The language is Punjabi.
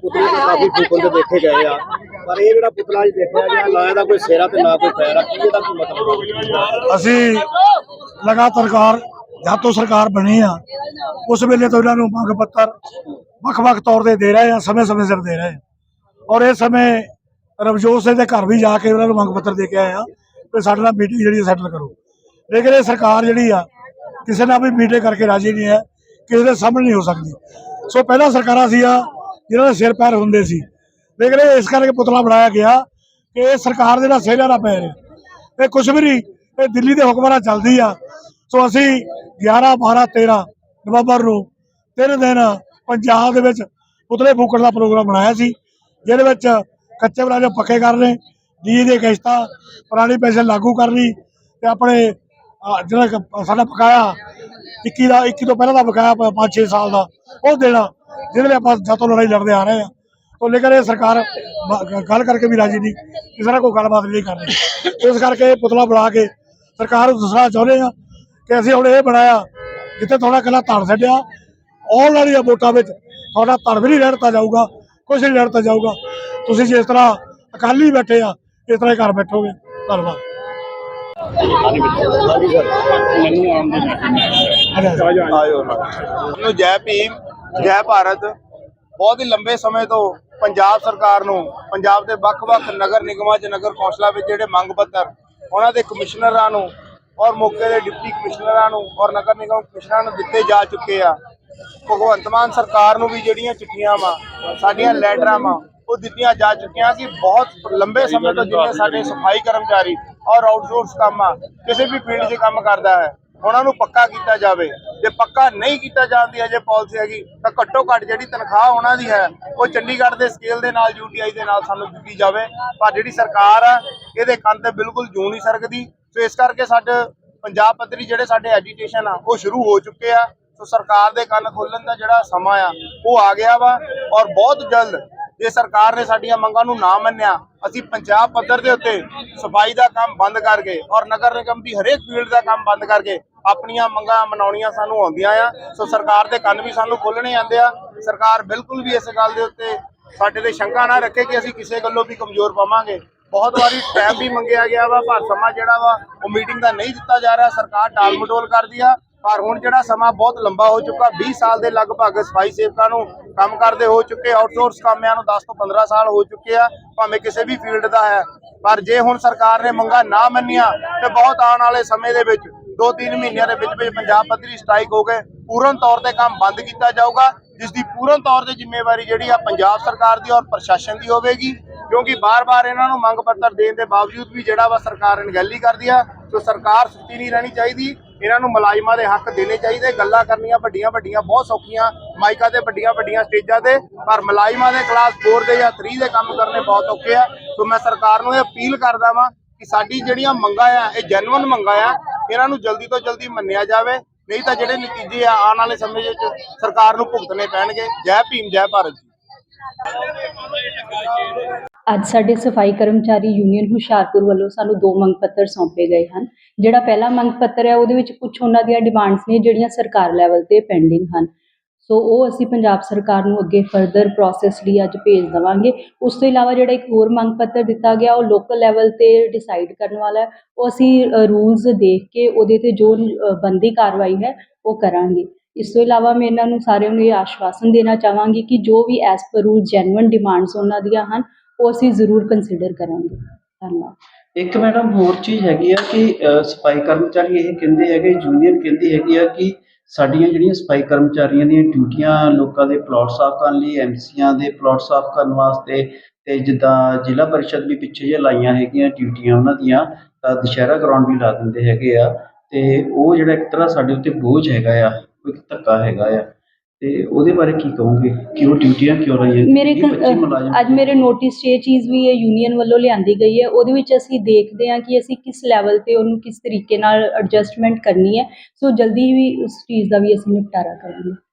ਪੁਤਲੇ ਤੇ ਕਾਫੀ ਫੂਕਣ ਦੇ ਦੇਖੇ ਗਏ ਆ। ਪਰ ਇਹ ਜਿਹੜਾ ਪੁਤਲਾ ਜੀ ਦੇਖਿਆ ਗਿਆ, ਨਾ ਇਹਦਾ ਕੋਈ ਸਿਰਾ ਤੇ ਨਾ ਕੋਈ ਪੈਰ ਆ ਕੀ ਇਹਦਾ ਕੀ ਮਤਲਬ ਅਸੀਂ ਲਗਾਤਾਰ ਜਦ ਤੋਂ ਸਰਕਾਰ ਬਣੀ ਆ, ਉਸ ਵੇਲੇ ਤੋਂ ਇਹਨਾਂ ਨੂੰ ਮੰਗ ਪੱਤਰ ਵੱਖ-ਵੱਖ ਤੌਰ ਤੇ ਦੇ ਰਹੇ ਆ, ਸਮੇਂ-ਸਮੇਂ ਸਿਰ ਦੇ ਰਹੇ ਆ। ਔਰ ਇਸ ਸਮੇਂ ਰਵਜੋਤ ਸਿੰਘ ਦੇ ਘਰ ਵੀ ਜਾ ਕੇ ਉਹਨਾਂ ਨੂੰ ਮੰਗ ਪੱਤਰ ਦੇ ਕੇ ਆਏ ਆ ਕਿ ਸਾਡੇ ਨਾਲ ਮੀਟਿੰਗ ਜਿਹੜੀ ਸੈਟਲ ਕਰੋ। ਲੇਕਿਨ ਇਹ ਸਰਕਾਰ ਜਿਹੜੀ ਆ, ਕਿਸੇ ਨਾਲ ਵੀ ਮੀਟਿੰਗ ਕਰਕੇ ਰਾਜੀ ਨਹੀਂ ਹੈ, ਕਿਸੇ ਦੇ ਸਾਹਮਣੇ ਨਹੀਂ ਹੋ ਸਕਦੀ। ਸੋ ਪਹਿਲਾਂ ਸਰਕਾਰਾਂ ਸੀ ਆ ਜਿਹਨਾਂ ਦੇ ਸਿਰ ਪੈਰ ਹੁੰਦੇ ਸੀ। ਲੇਕਿਨ ਇਹ ਇਸ ਕਰਕੇ ਪੁਤਲਾ ਬਣਾਇਆ ਗਿਆ ਕਿ ਇਹ ਸਰਕਾਰ ਦੇ ਨਾਲ ਸਿਹਰਾ ਨਾ ਪੈ ਰਿਹਾ ਇਹ ਕੁਛ ਵੀ ਨਹੀਂ, ਇਹ ਦਿੱਲੀ ਦੇ ਹੁਕਮਾਂ ਨਾਲ ਚੱਲਦੀ ਆ। ਸੋ ਅਸੀਂ 11 12 13 ਨਵੰਬਰ ਨੂੰ ਤਿੰਨ ਦਿਨ ਪੰਜਾਬ ਦੇ ਵਿੱਚ ਪੁਤਲੇ ਫੂਕਣ ਦਾ ਪ੍ਰੋਗਰਾਮ ਬਣਾਇਆ ਸੀ, ਜਿਹਦੇ ਵਿੱਚ ਕੱਚੇ ਬਰਾਜੇ ਪੱਕੇ ਕਰਨੇ ਡੀ ਦੇ ਕਿਸ਼ਤਾਂ, ਪੁਰਾਣੀ ਪੈਸੇ ਲਾਗੂ ਕਰਨੀ ਤੇ ਆਪਣੇ ਜਿਹੜਾ ਸਾਡਾ ਬਕਾਇਆ 21 ਦਾ 21 ਤੋਂ ਪਹਿਲਾਂ ਦਾ ਬਕਾਇਆ 5-6 ਸਾਲ ਦਾ, ਉਹ ਦੇਣਾ, ਜਿਹਦੇ ਲਈ ਆਪਾਂ ਜਦੋਂ ਲੜਾਈ ਲੜਦੇ ਆ ਰਹੇ ਆ। ਤੋਂ ਲੇਕਿਨ ਇਹ ਸਰਕਾਰ ਗੱਲ ਕਰਕੇ ਵੀ ਰਾਜੀ ਨਹੀਂ ਕਿਸੇ ਨਾਲ ਕੋਈ ਗੱਲਬਾਤ ਨਹੀਂ ਕਰ ਰਹੀ ਇਸ ਕਰਕੇ ਇਹ ਪੁਤਲਾ ਬਣਾ ਕੇ ਸਰਕਾਰ ਨੂੰ ਦੱਸਣਾ ਚਾਹੁੰਦੇ ਆ ਕਿ ਅਸੀਂ ਹੁਣ ਇਹ ਬਣਾਇਆ, ਜਿੱਥੇ ਥੋੜਾ ਕੱਲਾ ਧੜ ਛੱਡਿਆ, ਆਉਣ ਵਾਲੀਆਂ ਵੋਟਾਂ ਵਿੱਚ ਤੁਹਾਡਾ ਧੜ ਵੀ ਨਹੀਂ ਰਹਿਣਤਾ ਜਾਊਗਾ ਕੁਝ ਨਹੀਂ ਰਹਿਣਤਾ ਜਾਊਗਾ। ਤੁਸੀਂ ਜਿਸ ਤਰ੍ਹਾਂ ਅਕਾਲੀ ਬੈਠੇ ਆ, ਇਸ ਤਰ੍ਹਾਂ ਹੀ ਘਰ ਬੈਠੋਗੇ। ਧੰਨਵਾਦ। ਹਾਂਜੀ ਸਰ ਨੂੰ ਜੈ ਭੀਮ, ਜੈ ਭਾਰਤ। ਬਹੁਤ ਹੀ ਲੰਬੇ ਸਮੇਂ ਤੋਂ ਪੰਜਾਬ ਸਰਕਾਰ ਨੂੰ, ਪੰਜਾਬ ਦੇ ਵੱਖ-ਵੱਖ ਨਗਰ ਨਿਗਮਾਂ 'ਚ ਨਗਰ ਕੌਂਸਲਾਂ ਵਿੱਚ ਜਿਹੜੇ ਮੰਗ ਪੱਤਰ, ਉਹਨਾਂ ਦੇ ਕਮਿਸ਼ਨਰਾਂ ਨੂੰ ਔਰ ਮੌਕੇ ਦੇ ਡਿਪਟੀ ਕਮਿਸ਼ਨਰਾਂ ਨੂੰ ਔਰ ਨਗਰ ਨਿਗਮ ਕਮਿਸ਼ਨਰਾਂ ਨੂੰ ਦਿੱਤੇ ਜਾ ਚੁੱਕੇ ਆ। ਭਗਵੰਤ ਮਾਨ ਸਰਕਾਰ ਨੂੰ ਵੀ ਜਿਹੜੀਆਂ ਚਿੱਠੀਆਂ ਵਾ, ਸਾਡੀਆਂ ਲੈਟਰਾਂ ਵਾ, ਉਹ ਦਿੱਤੀਆਂ ਜਾ ਚੁੱਕੀਆਂ ਕਿ ਬਹੁਤ ਲੰਬੇ ਸਮੇਂ ਤੋਂ ਜਿੰਨੇ ਸਾਡੇ ਸਫ਼ਾਈ ਕਰਮਚਾਰੀ ਔਰ ਆਊਟਸੋਰਸ ਕੰਮ ਆ। ਕਿਸੇ ਵੀ ਫੀਲਡ 'ਚ ਕੰਮ ਕਰਦਾ ਹੈ, ਉਹਨਾਂ ਨੂੰ ਪੱਕਾ ਕੀਤਾ ਜਾਵੇ। ਜੇ ਪੱਕਾ ਨਹੀਂ ਕੀਤਾ ਜਾਂਦੀ ਅਜੇ ਪਾਲਿਸੀ ਹੈਗੀ, ਤਾਂ ਘੱਟੋ ਘੱਟ ਜਿਹੜੀ ਤਨਖਾਹ ਉਹਨਾਂ ਦੀ ਹੈ, ਉਹ ਚੰਡੀਗੜ੍ਹ ਦੇ ਸਕੇਲ ਦੇ ਨਾਲ ਯੂਟੀਆਈ ਦੇ ਨਾਲ ਸਾਨੂੰ ਦਿੱਤੀ ਜਾਵੇ। ਪਰ ਜਿਹੜੀ ਸਰਕਾਰ ਆ, ਇਹਦੇ ਕੰਨ ਤੇ ਬਿਲਕੁਲ ਜੂ ਨਹੀਂ ਸਰਕਦੀ। ਸੋ ਇਸ ਕਰਕੇ ਸਾਡੇ ਪੰਜਾਬ ਪੱਧਰੀ ਜਿਹੜੇ ਸਾਡੇ ਐਜੀਟੇਸ਼ਨ ਆ, ਉਹ ਸ਼ੁਰੂ ਹੋ ਚੁੱਕੇ ਆ। ਸੋ ਸਰਕਾਰ ਦੇ ਕੰਨ ਖੋਲਣ ਦਾ ਜਿਹੜਾ ਸਮਾਂ ਆ, ਉਹ ਆ ਗਿਆ ਵਾ। ਔਰ ਬਹੁਤ ਜਲਦ ਜੇ ਸਰਕਾਰ ਨੇ ਸਾਡੀਆਂ ਮੰਗਾਂ ਨੂੰ ਨਾ ਮੰਨਿਆ, ਅਸੀਂ ਪੰਜਾਬ ਪੱਧਰ ਦੇ ਉੱਤੇ ਸਫ਼ਾਈ ਦਾ ਕੰਮ ਬੰਦ ਕਰਕੇ ਔਰ ਨਗਰ ਨਿਗਮ ਦੀ ਹਰੇਕ ਫੀਲਡ ਦਾ ਕੰਮ ਬੰਦ ਕਰਕੇ ਆਪਣੀਆਂ ਮੰਗਾਂ ਮਨਾਉਣੀਆਂ ਸਾਨੂੰ ਆਉਂਦੀਆਂ ਆ, ਸੋ ਸਰਕਾਰ ਦੇ ਕੰਨ ਵੀ ਸਾਨੂੰ ਖੋਲਣੇ ਆਉਂਦੇ ਆ। ਸਰਕਾਰ ਬਿਲਕੁਲ ਵੀ ਇਸ ਗੱਲ ਦੇ ਉੱਤੇ ਸਾਡੇ ਤੇ ਸ਼ੰਕਾ ਨਾ ਰੱਖੇ ਕਿ ਅਸੀਂ ਕਿਸੇ ਗੱਲੋਂ ਵੀ ਕਮਜ਼ੋਰ ਪਾਵਾਂਗੇ। ਬਹੁਤ ਵਾਰੀ ਟਾਈਮ ਵੀ ਮੰਗਿਆ ਗਿਆ ਵਾ, ਪਰ ਸਮਾਂ ਜਿਹੜਾ ਵਾ, ਉਹ ਮੀਟਿੰਗ ਦਾ ਨਹੀਂ ਦਿੱਤਾ ਜਾ ਰਿਹਾ। ਸਰਕਾਰ ਟਾਲ ਮਟੋਲ ਕਰਦੀ ਆ। ਪਰ ਹੁਣ ਜਿਹੜਾ ਸਮਾਂ ਬਹੁਤ ਲੰਬਾ ਹੋ ਚੁੱਕਾ 20 ਸਾਲ ਦੇ ਲਗਭਗ ਸਫ਼ਾਈ ਸੇਵਕਾਂ ਨੂੰ ਕੰਮ ਕਰਦੇ ਹੋ ਚੁੱਕੇ ਆਊਟਸੋਰਸ ਕਾਮਿਆਂ ਨੂੰ 10 ਤੋਂ 15 ਸਾਲ ਹੋ ਚੁੱਕੇ ਆ, ਭਾਵੇਂ ਕਿਸੇ ਵੀ ਫੀਲਡ ਦਾ ਹੈ। ਪਰ ਜੇ ਹੁਣ ਸਰਕਾਰ ਨੇ ਮੰਗਾ ਨਾ ਮੰਨੀਆਂ, ਤੇ ਬਹੁਤ ਆਉਣ ਵਾਲੇ ਸਮੇਂ ਦੇ ਵਿੱਚ 2-3 ਮਹੀਨਿਆਂ ਦੇ ਵਿੱਚ ਵਿੱਚ ਪੰਜਾਬ ਪੱਧਰੀ ਸਟ੍ਰਾਈਕ ਹੋ ਕੇ ਪੂਰਨ ਤੌਰ ਤੇ ਕੰਮ ਬੰਦ ਕੀਤਾ ਜਾਊਗਾ ਜਿਸ ਦੀ ਪੂਰਨ ਤੌਰ ਤੇ ਜ਼ਿੰਮੇਵਾਰੀ ਜਿਹੜੀ ਆ ਪੰਜਾਬ ਸਰਕਾਰ ਦੀ ਔਰ ਪ੍ਰਸ਼ਾਸਨ ਦੀ ਹੋਵੇਗੀ, ਕਿਉਂਕਿ ਬਾਰ-ਬਾਰ ਇਹਨਾਂ ਨੂੰ ਮੰਗ ਪੱਤਰ ਦੇਣ ਦੇ ਬਾਵਜੂਦ ਵੀ ਜਿਹੜਾ ਵਾ ਸਰਕਾਰ ਅਣਗਹਿਲੀ ਕਰਦੀ ਆ ਸੋ ਸਰਕਾਰ ਸੁੱਤੀ ਨਹੀਂ ਰਹਿਣੀ ਚਾਹੀਦੀ ਇਹਨਾਂ ਨੂੰ ਮੁਲਾਜ਼ਮਾਂ ਦੇ ਹੱਕ ਦੇਣੇ ਚਾਹੀਦੇ, ਗੱਲਾਂ ਕਰਨੀਆਂ ਵੱਡੀਆਂ ਵੱਡੀਆਂ, ਬਹੁਤ ਸੌਖੀਆਂ, ਮਾਈਕਾਂ ਤੇ ਵੱਡੀਆਂ ਵੱਡੀਆਂ ਸਟੇਜਾਂ ਤੇ, ਪਰ ਮੁਲਾਜ਼ਮਾਂ ਦੇ ਕਲਾਸ 4 ਦੇ ਜਾਂ 3 ਦੇ ਕੰਮ ਕਰਨੇ ਬਹੁਤ ਔਖੇ ਆ। ਸੋ ਮੈਂ ਸਰਕਾਰ ਨੂੰ ਇਹ ਅਪੀਲ ਕਰਦਾ ਵਾਂ ਕਿ ਸਾਡੀ ਜਿਹੜੀਆਂ ਮੰਗਾਂ ਆ, ਇਹ ਜੈਨੂਇਨ ਮੰਗਾਂ ਆ, ਇਹਨਾਂ ਨੂੰ ਜਲਦੀ ਤੋਂ ਜਲਦੀ ਮੰਨਿਆ ਜਾਵੇ। ਨਹੀਂ ਤਾਂ ਜਿਹੜੇ ਨਤੀਜੇ ਆ, ਆਉਣ ਵਾਲੇ ਸਮੇਂ ਵਿੱਚ ਸਰਕਾਰ ਨੂੰ ਭੁਗਤਣੇ ਪੈਣਗੇ। ਜੈ ਭੀਮ, ਜੈ ਭਾਰਤ ਜੀ। ਅੱਜ ਸਾਡੇ ਸਫ਼ਾਈ ਕਰਮਚਾਰੀ ਯੂਨੀਅਨ ਹੁਸ਼ਿਆਰਪੁਰ ਵੱਲੋਂ ਸਾਨੂੰ ਦੋ ਮੰਗ ਪੱਤਰ ਸੌਂਪੇ ਗਏ ਹਨ। ਜਿਹੜਾ ਪਹਿਲਾ ਮੰਗ ਪੱਤਰ ਹੈ ਉਹਦੇ ਵਿੱਚ ਕੁਝ ਉਹਨਾਂ ਦੀਆਂ ਡਿਮਾਂਡਸ ਨੇ ਜਿਹੜੀਆਂ ਸਰਕਾਰ ਲੈਵਲ ਤੇ ਪੈਂਡਿੰਗ ਹਨ। ਸੋ ਉਹ ਅਸੀਂ ਪੰਜਾਬ ਸਰਕਾਰ ਨੂੰ ਅੱਗੇ ਫਰਦਰ ਪ੍ਰੋਸੈਸ ਲਈ ਅੱਜ ਭੇਜ ਦੇਵਾਂਗੇ। ਉਸ ਤੋਂ ਇਲਾਵਾ ਜਿਹੜਾ ਇੱਕ ਹੋਰ ਮੰਗ ਪੱਤਰ ਦਿੱਤਾ ਗਿਆ ਉਹ ਲੋਕਲ ਲੈਵਲ ਤੇ ਡਿਸਾਈਡ ਕਰਨ ਵਾਲਾ ਹੈ। ਉਹ ਅਸੀਂ ਰੂਲਸ ਦੇਖ ਕੇ ਉਹਦੇ ਤੇ ਜੋ ਅ, ਬਣਦੀ ਕਾਰਵਾਈ ਹੈ ਉਹ ਕਰਾਂਗੇ। ਇਸ ਤੋਂ ਇਲਾਵਾ ਮੈਂ ਇਹਨਾਂ ਨੂੰ ਸਾਰਿਆਂ ਨੂੰ ਇਹ ਆਸ਼ਵਾਸਨ ਦੇਣਾ ਚਾਹਾਂਗੀ ਕਿ ਜੋ ਵੀ as per rule genuine demands ਉਹਨਾਂ ਦੀਆਂ ਹਨ ਉਹ ਅਸੀਂ ਜ਼ਰੂਰ ਕੰਸੀਡਰ ਕਰਾਂਗੇ। ਧੰਨਵਾਦ। ਇੱਕ ਮੈਡਮ ਹੋਰ ਚੀਜ਼ ਹੈਗੀ ਆ ਕਿ ਅ, ਸਫ਼ਾਈ ਕਰਮਚਾਰੀ ਇਹ ਕਹਿੰਦੇ ਹੈਗੇ ਯੂਨੀਅਨ ਕਹਿੰਦੀ ਹੈਗੀ ਆ ਕਿ ਸਾਡੀਆਂ ਜਿਹੜੀਆਂ ਸਫ਼ਾਈ ਕਰਮਚਾਰੀਆਂ ਦੀਆਂ ਡਿਊਟੀਆਂ ਲੋਕਾਂ ਦੇ ਪਲਾਟ ਸਾਫ਼ ਕਰਨ ਲਈ ਐਮਸੀਆਂ ਦੇ ਪਲਾਟ ਸਾਫ਼ ਕਰਨ ਵਾਸਤੇ ਤੇ ਜਿੱਦਾਂ ਜ਼ਿਲ੍ਹਾ ਪਰਿਸ਼ਦ ਵੀ ਪਿੱਛੇ ਜੇ ਲਾਈਆਂ ਹੈਗੀਆਂ ਡਿਊਟੀਆਂ ਉਹਨਾਂ ਦੀਆਂ ਤਾਂ ਦੁਸ਼ਹਿਰਾ ਗਰਾਊਂਡ ਵੀ ਲਾ ਦਿੰਦੇ ਹੈਗੇ ਆ ਤੇ ਉਹ ਜਿਹੜਾ ਇੱਕ ਤਰ੍ਹਾਂ ਸਾਡੇ ਉੱਤੇ ਬੋਝ ਹੈਗਾ ਆ ਕੋਈ ਧੱਕਾ ਹੈਗਾ ਆ। ਤੇ ਉਹਦੇ ਬਾਰੇ ਕੀ ਕਹੋਗੇ? ਕਿ ਉਹ ਡਿਊਟੀਆਂ ਕਿਉਂ ਲਾਈਆਂ? ਮੇਰੇ ਵੀਹ ਕ- ਪੱਚੀ ਮੁਲਾਜ਼ਮ ਅੱਜ ਮੇਰੇ ਨੋਟਿਸ 'ਚ ਇਹ ਚੀਜ਼ ਵੀ ਇਹ ਯੂਨੀਅਨ ਵੱਲੋਂ ਲਿਆਂਦੀ ਗਈ ਹੈ। ਉਹਦੇ ਵਿੱਚ ਅਸੀਂ ਦੇਖਦੇ ਹਾਂ ਕਿ ਅਸੀਂ ਕਿਸ ਲੈਵਲ ਤੇ ਉਹਨੂੰ ਕਿਸ ਤਰੀਕੇ ਨਾਲ ਐਡਜਸਟਮੈਂਟ ਕਰਨੀ ਹੈ। ਸੋ ਜਲਦੀ ਵੀ ਉਸ ਚੀਜ਼ ਦਾ ਵੀ ਅਸੀਂ ਨਿਪਟਾਰਾ ਕਰਾਂਗੇ।